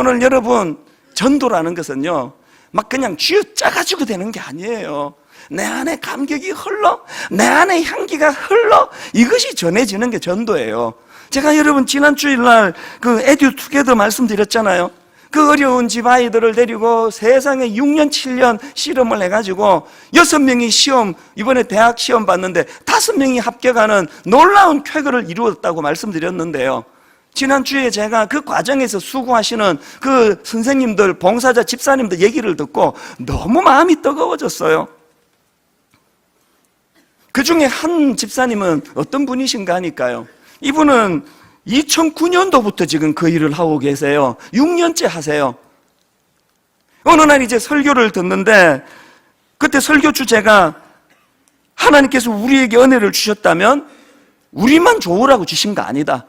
오늘 여러분 전도라는 것은요 막 그냥 쥐어짜가지고 되는 게 아니에요. 내 안에 감격이 흘러 내 안에 향기가 흘러 이것이 전해지는 게 전도예요. 제가 여러분 지난 주일날 그 에듀 투게더 말씀드렸잖아요. 그 어려운 집 아이들을 데리고 세상에 6년, 7년 실험을 해가지고 여섯 명이 시험, 이번에 대학 시험 봤는데 다섯 명이 합격하는 놀라운 쾌거를 이루었다고 말씀드렸는데요. 지난주에 제가 그 과정에서 수고하시는 그 선생님들, 봉사자, 집사님들 얘기를 듣고 너무 마음이 뜨거워졌어요. 그 중에 한 집사님은 어떤 분이신가 하니까요. 이분은 2009년도부터 지금 그 일을 하고 계세요. 6년째 하세요. 어느 날 이제 설교를 듣는데 그때 설교 주제가 하나님께서 우리에게 은혜를 주셨다면 우리만 좋으라고 주신 거 아니다.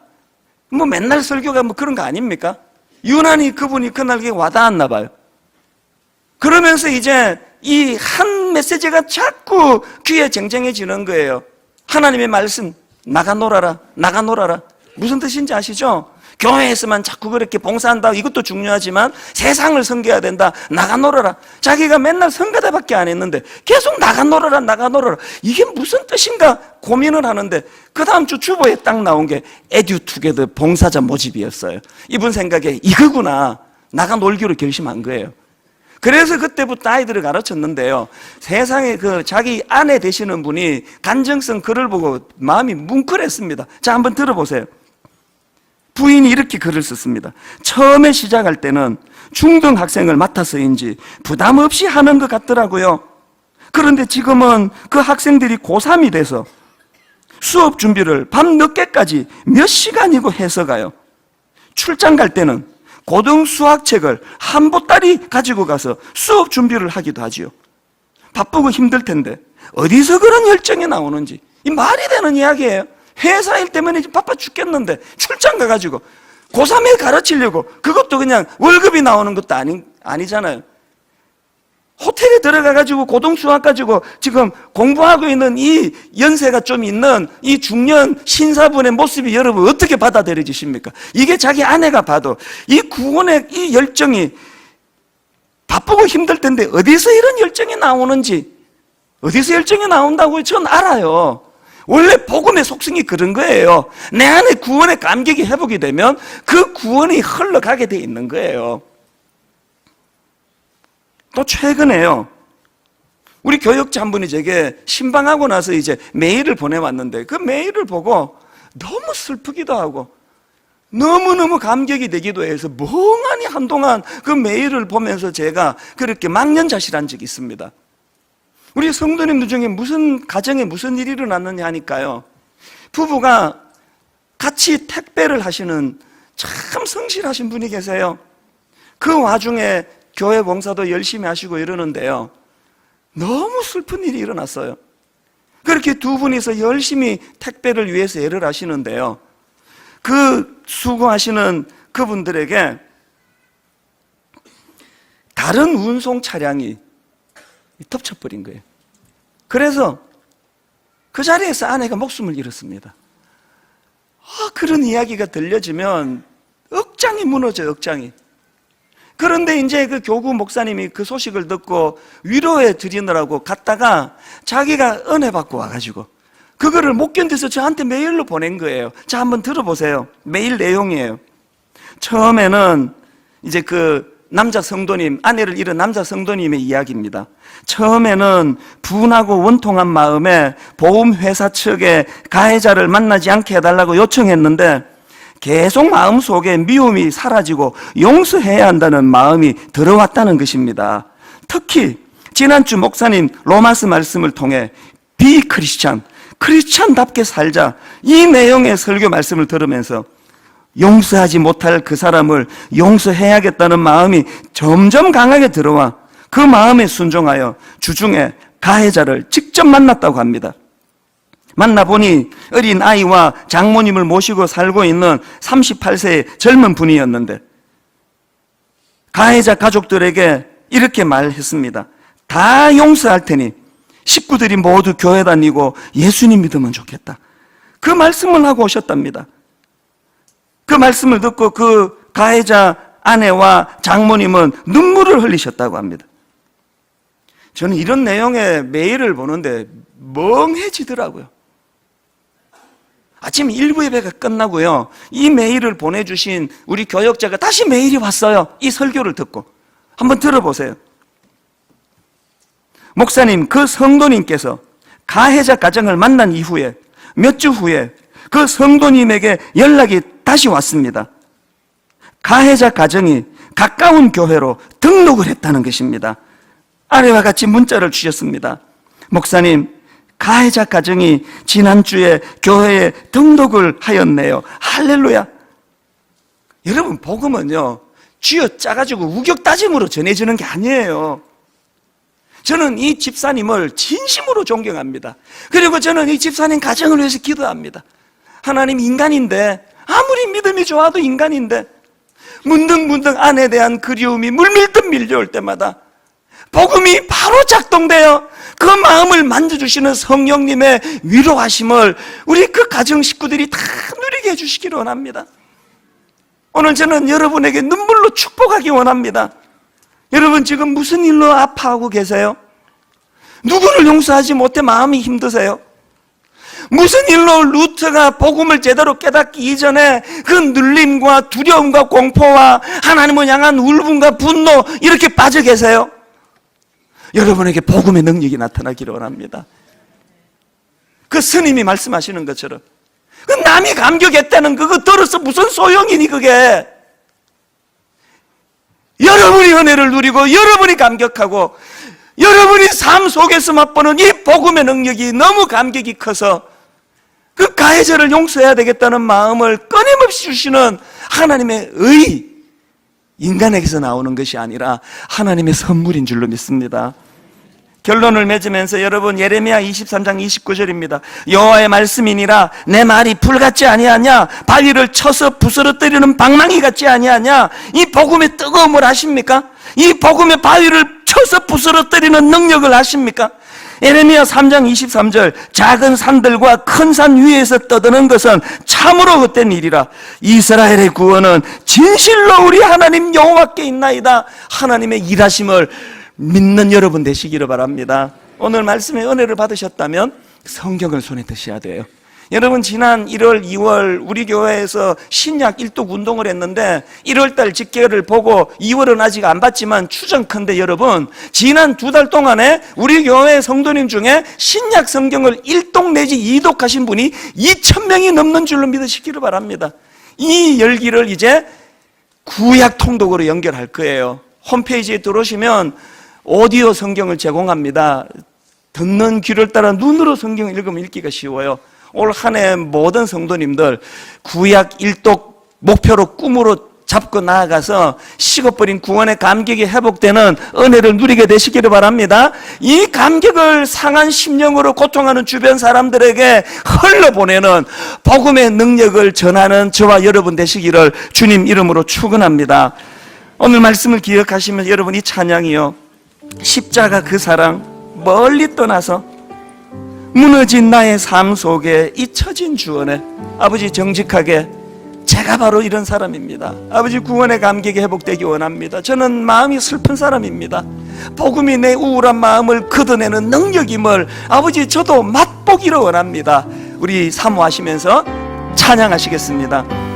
뭐 맨날 설교가 뭐 그런 거 아닙니까? 유난히 그분이 그날 와닿았나 봐요. 그러면서 이제 이 한 메시지가 자꾸 귀에 쟁쟁해지는 거예요. 하나님의 말씀, 나가 놀아라, 나가 놀아라. 무슨 뜻인지 아시죠? 교회에서만 자꾸 그렇게 봉사한다. 이것도 중요하지만 세상을 섬겨야 된다. 나가 놀아라. 자기가 맨날 성가대밖에 안 했는데 계속 나가 놀아라, 나가 놀아라. 이게 무슨 뜻인가 고민을 하는데 그 다음 주 주보에 딱 나온 게 에듀투게더 봉사자 모집이었어요. 이분 생각에 이거구나. 나가 놀기로 결심한 거예요. 그래서 그때부터 아이들을 가르쳤는데요. 세상에 그 자기 아내 되시는 분이 간정성 글을 보고 마음이 뭉클했습니다. 자, 한번 들어보세요. 부인이 이렇게 글을 썼습니다. 처음에 시작할 때는 중등 학생을 맡아서인지 부담 없이 하는 것 같더라고요. 그런데 지금은 그 학생들이 고3이 돼서 수업 준비를 밤 늦게까지 몇 시간이고 해서 가요. 출장 갈 때는 고등 수학책을 한 보따리 가지고 가서 수업 준비를 하기도 하지요. 바쁘고 힘들 텐데 어디서 그런 열정이 나오는지 이 말이 되는 이야기예요. 회사 일 때문에 바빠 죽겠는데 출장 가가지고 고3에 가르치려고 그것도 그냥 월급이 나오는 것도 아니, 아니잖아요. 호텔에 들어가가지고 고등수학 가지고 지금 공부하고 있는 이 연세가 좀 있는 이 중년 신사분의 모습이 여러분 어떻게 받아들여지십니까? 이게 자기 아내가 봐도 이 구원의 이 열정이 바쁘고 힘들 텐데 어디서 이런 열정이 나오는지 어디서 열정이 나온다고 전 알아요. 원래 복음의 속성이 그런 거예요. 내 안에 구원의 감격이 회복이 되면 그 구원이 흘러가게 돼 있는 거예요. 또 최근에요. 우리 교역자 한 분이 제게 신방하고 나서 이제 메일을 보내왔는데 그 메일을 보고 너무 슬프기도 하고 너무너무 감격이 되기도 해서 멍하니 한동안 그 메일을 보면서 제가 그렇게 망연자실한 적이 있습니다. 우리 성도님들 중에 무슨 가정에 무슨 일이 일어났느냐 하니까요. 부부가 같이 택배를 하시는 참 성실하신 분이 계세요. 그 와중에 교회 봉사도 열심히 하시고 이러는데요. 너무 슬픈 일이 일어났어요. 그렇게 두 분이서 열심히 택배를 위해서 일을 하시는데요. 그 수고하시는 그분들에게 다른 운송 차량이 덮쳐버린 거예요. 그래서 그 자리에서 아내가 목숨을 잃었습니다. 아, 그런 이야기가 들려지면 억장이 무너져요, 억장이. 그런데 이제 그 교구 목사님이 그 소식을 듣고 위로해 드리느라고 갔다가 자기가 은혜 받고 와가지고 그거를 못 견뎌서 저한테 메일로 보낸 거예요. 자, 한번 들어보세요. 메일 내용이에요. 처음에는 이제 그 남자 성도님, 아내를 잃은 남자 성도님의 이야기입니다. 처음에는 분하고 원통한 마음에 보험회사 측에 가해자를 만나지 않게 해달라고 요청했는데 계속 마음 속에 미움이 사라지고 용서해야 한다는 마음이 들어왔다는 것입니다. 특히 지난주 목사님 로마스 말씀을 통해 비크리스찬, 크리스찬답게 살자 이 내용의 설교 말씀을 들으면서 용서하지 못할 그 사람을 용서해야겠다는 마음이 점점 강하게 들어와 그 마음에 순종하여 주중에 가해자를 직접 만났다고 합니다. 만나보니 어린 아이와 장모님을 모시고 살고 있는 38세의 젊은 분이었는데 가해자 가족들에게 이렇게 말했습니다. 다 용서할 테니 식구들이 모두 교회 다니고 예수님 믿으면 좋겠다. 그 말씀을 하고 오셨답니다. 그 말씀을 듣고 그 가해자 아내와 장모님은 눈물을 흘리셨다고 합니다. 저는 이런 내용의 메일을 보는데 멍해지더라고요. 아침 일부 예배가 끝나고요. 이 메일을 보내주신 우리 교역자가 다시 메일이 왔어요. 이 설교를 듣고. 한번 들어보세요. 목사님, 그 성도님께서 가해자 가정을 만난 이후에 몇 주 후에 그 성도님에게 연락이 다시 왔습니다. 가해자 가정이 가까운 교회로 등록을 했다는 것입니다. 아래와 같이 문자를 주셨습니다. 목사님, 가해자 가정이 지난주에 교회에 등록을 하였네요. 할렐루야. 여러분, 복음은요, 쥐어 짜가지고 우격 따짐으로 전해지는 게 아니에요. 저는 이 집사님을 진심으로 존경합니다. 그리고 저는 이 집사님 가정을 위해서 기도합니다. 하나님 인간인데, 아무리 믿음이 좋아도 인간인데, 문득문득 아내에 대한 그리움이 물밀듯 밀려올 때마다 복음이 바로 작동되어 그 마음을 만져주시는 성령님의 위로하심을 우리 그 가정 식구들이 다 누리게 해주시기를 원합니다. 오늘 저는 여러분에게 눈물로 축복하기 원합니다. 여러분 지금 무슨 일로 아파하고 계세요? 누구를 용서하지 못해 마음이 힘드세요? 무슨 일로 루트가 복음을 제대로 깨닫기 이전에 그 눌림과 두려움과 공포와 하나님을 향한 울분과 분노 이렇게 빠져 계세요? 여러분에게 복음의 능력이 나타나기를 원합니다. 그 스님이 말씀하시는 것처럼 그 남이 감격했다는 그거 들어서 무슨 소용이니 그게 여러분이 은혜를 누리고 여러분이 감격하고 여러분이 삶 속에서 맛보는 이 복음의 능력이 너무 감격이 커서 그 가해자를 용서해야 되겠다는 마음을 끊임없이 주시는 하나님의 의 인간에게서 나오는 것이 아니라 하나님의 선물인 줄로 믿습니다. 결론을 맺으면서 여러분 예레미야 23장 29절입니다. 여호와의 말씀이니라 내 말이 불 같지 아니하냐 바위를 쳐서 부스러뜨리는 방망이 같지 아니하냐 이 복음의 뜨거움을 아십니까? 이 복음의 바위를 쳐서 부스러뜨리는 능력을 아십니까? 예레미야 3장 23절 작은 산들과 큰 산 위에서 떠드는 것은 참으로 헛된 일이라. 이스라엘의 구원은 진실로 우리 하나님 여호와께 있나이다. 하나님의 일하심을 믿는 여러분 되시기를 바랍니다. 오늘 말씀의 은혜를 받으셨다면 성경을 손에 드셔야 돼요 여러분 지난 1월, 2월 우리 교회에서 신약 일독 운동을 했는데 1월 달 집계를 보고 2월은 아직 안 봤지만 추정컨대 여러분 지난 두 달 동안에 우리 교회 성도님 중에 신약 성경을 1독 내지 2독 하신 분이 2천 명이 넘는 줄로 믿으시기를 바랍니다. 이 열기를 이제 구약 통독으로 연결할 거예요. 홈페이지에 들어오시면 오디오 성경을 제공합니다. 듣는 귀를 따라 눈으로 성경을 읽으면 읽기가 쉬워요. 올 한 해 모든 성도님들 구약 일독 목표로 꿈으로 잡고 나아가서 식어버린 구원의 감격이 회복되는 은혜를 누리게 되시기를 바랍니다. 이 감격을 상한 심령으로 고통하는 주변 사람들에게 흘러보내는 복음의 능력을 전하는 저와 여러분 되시기를 주님 이름으로 축원합니다. 오늘 말씀을 기억하시면 여러분 이 찬양이요. 십자가 그 사랑 멀리 떠나서 무너진 나의 삶 속에 잊혀진 주원에 아버지 정직하게 제가 바로 이런 사람입니다. 아버지 구원의 감격이 회복되기 원합니다. 저는 마음이 슬픈 사람입니다. 복음이 내 우울한 마음을 걷어내는 능력임을 아버지 저도 맛보기를 원합니다. 우리 사모하시면서 찬양하시겠습니다.